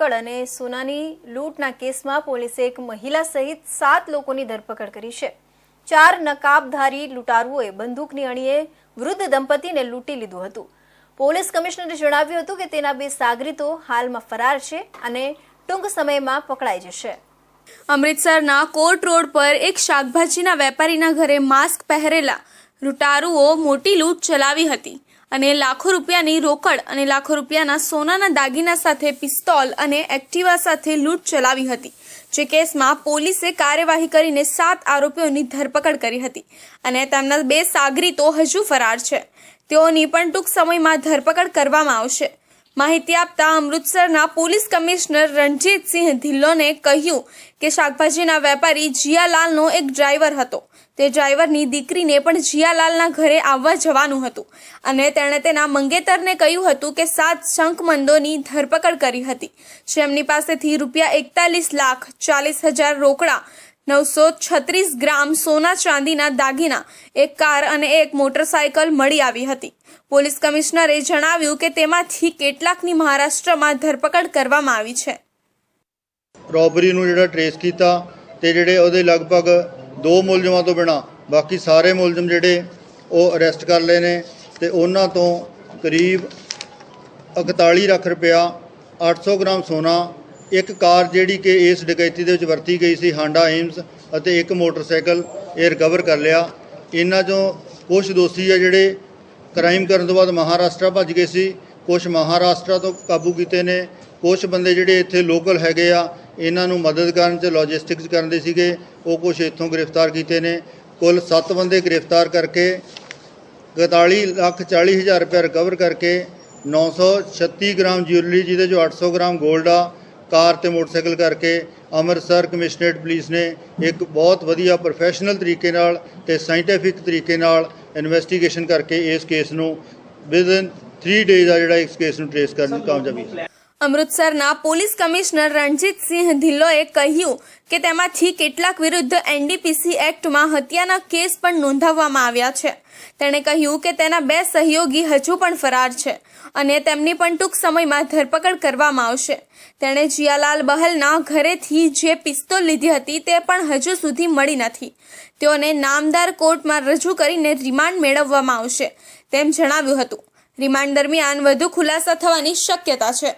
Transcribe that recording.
રોકડ અને સોનાની લૂંટના કેસમાં પોલીસે એક મહિલા સહિત સાત લોકોની ધરપકડ કરી છે. ચાર નકાબધારી લૂંટારુઓએ બંદૂકની અણીએ વૃદ્ધ દંપતીને લૂંટી લીધું હતું. પોલીસ કમિશનરે જણાવ્યું હતું કે તેના બે સાગરીતો હાલમાં ફરાર છે અને ટૂંક સમયમાં પકડાઈ જશે. અમૃતસરના કોર્ટ રોડ પર એક શાકભાજીના વેપારીના ઘરે માસ્ક પહેરેલા લૂંટારુઓ મોટી લૂંટ ચલાવી હતી. અને લાખો રૂપિયાની રોકડ અને લાખો રૂપિયાના સોનાના દાગીના સાથે પિસ્તોલ અને એક્ટિવા સાથે લૂંટ ચલાવી હતી. જે કેસમાં પોલીસે કાર્યવાહી કરીને સાત આરોપીઓની ધરપકડ કરી હતી અને તેમના બે સાગરીતો હજુ ફરાર છે. તેઓની પણ ટૂંક સમયમાં ધરપકડ કરવામાં આવશે. માહિતી આપતા અમૃતસરના પોલીસ કમિશનર રણજીતસિંહ ધિલ્લોને કહ્યું કે શાકભાજીના વેપારી જીયાલાલનો એક ડ્રાઈવર હતો. તે ડ્રાઈવરની દીકરીને પણ જીયાલાલના ઘરે આવવા જવાનું હતું અને તેણે તેના મંગેતરને કહ્યું હતું કે સાત શંખમંદોની ધરપકડ કરી હતી. જેમની પાસેથી રૂપિયા એકતાલીસ લાખ ચાલીસ હજાર રોકડા નવસો છત્રીસ ગ્રામ સોના ચાંદીના દાગીના એક કાર અને એક મોટરસાયકલ મળી આવી હતી પોલીસ કમિશનરે જણાવ્યું કે તેમાંથી કેટલાકની મહારાષ્ટ્રમાં ધરપકડ કરવામાં આવી છે ਰੋਬਰੀ ਨੂੰ ਜਿਹੜਾ ਟਰੇਸ ਕੀਤਾ ਤੇ ਜਿਹੜੇ ਉਹਦੇ ਲਗਭਗ ਦੋ ਮੁਲਜ਼ਮਾਂ ਤੋਂ ਬਿਨਾ ਬਾਕੀ ਸਾਰੇ ਮੁਲਜ਼ਮ ਜਿਹੜੇ ਉਹ ਅਰੈਸਟ ਕਰ ਲਏ ਨੇ ਤੇ ਉਹਨਾਂ ਤੋਂ ਕਰੀਬ 41 ਲੱਖ ਰੁਪਇਆ 800 ਗ੍ਰਾਮ ਸੋਨਾ ਇੱਕ ਕਾਰ ਜਿਹੜੀ ਕਿ ਇਸ ਡਕੈਤੀ ਦੇ ਵਿੱਚ ਵਰਤੀ ਗਈ ਸੀ ਹਾਂਡਾ ਏਮਸ ਅਤੇ ਇੱਕ ਮੋਟਰਸਾਈਕਲ ਇਹ ਰਿਕਵਰ ਕਰ ਲਿਆ। ਇਹਨਾਂ ਚੋਂ ਕੁਝ ਦੋਸ਼ੀ ਆ ਜਿਹੜੇ ਕ੍ਰਾਈਮ ਕਰਨ ਤੋਂ ਬਾਅਦ ਮਹਾਰਾਸ਼ਟਰ ਭੱਜ ਗਏ ਸੀ। ਕੁਝ ਮਹਾਰਾਸ਼ਟਰ ਤੋਂ ਕਾਬੂ ਕੀਤੇ ਨੇ। ਕੁਝ ਬੰਦੇ ਜਿਹੜੇ ਇੱਥੇ ਲੋਕਲ ਹੈਗੇ ਆ, ਇਹਨਾਂ ਨੂੰ ਮਦਦ ਕਰਨ ਤੇ ਲੌਜਿਸਟਿਕਸ ਕਰਨ ਦੇ ਸੀਗੇ, ਉਹ ਕੁਝ ਇੱਥੋਂ ਗ੍ਰਿਫਤਾਰ ਕੀਤੇ ਨੇ। ਕੁੱਲ 7 ਬੰਦੇ ਗ੍ਰਿਫਤਾਰ ਕਰਕੇ 41 ਲੱਖ 40 ਹਜ਼ਾਰ ਰੁਪਏ ਰਿਕਵਰ ਕਰਕੇ 936 ਗ੍ਰਾਮ ਜਿਊਲਰੀ ਜਿਹਦੇ ਚੋਂ 800 ਗ੍ਰਾਮ 골ਡ ਆ ਕਾਰ ਤੇ ਮੋਟਰਸਾਈਕਲ ਕਰਕੇ ਅੰਮ੍ਰਿਤਸਰ ਕਮਿਸ਼ਨਰੇਟ ਪੁਲਿਸ ਨੇ ਇੱਕ ਬਹੁਤ ਵਧੀਆ ਪ੍ਰੋਫੈਸ਼ਨਲ ਤਰੀਕੇ ਨਾਲ ਤੇ ਸਾਇੰਟੀਫਿਕ ਤਰੀਕੇ ਨਾਲ ਇਨਵੈਸਟੀਗੇਸ਼ਨ ਕਰਕੇ ਇਸ ਕੇਸ ਨੂੰ ਵਿਦਨ 3 ਡੇਜ਼ ਆ ਜਿਹੜਾ ਇਸ ਕੇਸ ਨੂੰ ਟ੍ਰੇਸ ਕਰਨ ਦੀ ਕਾਮਯਾਬੀ અમૃતસરના પોલીસ કમિશનર રણજીતસિંહ ધિલ્લોએ કહ્યું કે તેમાંથી કેટલાક વિરુદ્ધ એનડીપીસી એક્ટમાં હત્યાના કેસ પણ નોંધાવવામાં આવ્યા છે. તેણે કહ્યું કે તેના બે સહયોગી હજુ પણ ફરાર છે અને તેમની પણ ટૂંક સમયમાં ધરપકડ કરવામાં આવશે. તેણે જિયાલાલ બહલના ઘરેથી જે પિસ્તોલ લીધી હતી તે પણ હજુ સુધી મળી નથી. તેઓને નામદાર કોર્ટમાં રજૂ કરીને રિમાન્ડ મેળવવામાં આવશે તેમ જણાવ્યું હતું. રિમાન્ડ દરમિયાન વધુ ખુલાસા થવાની શક્યતા છે.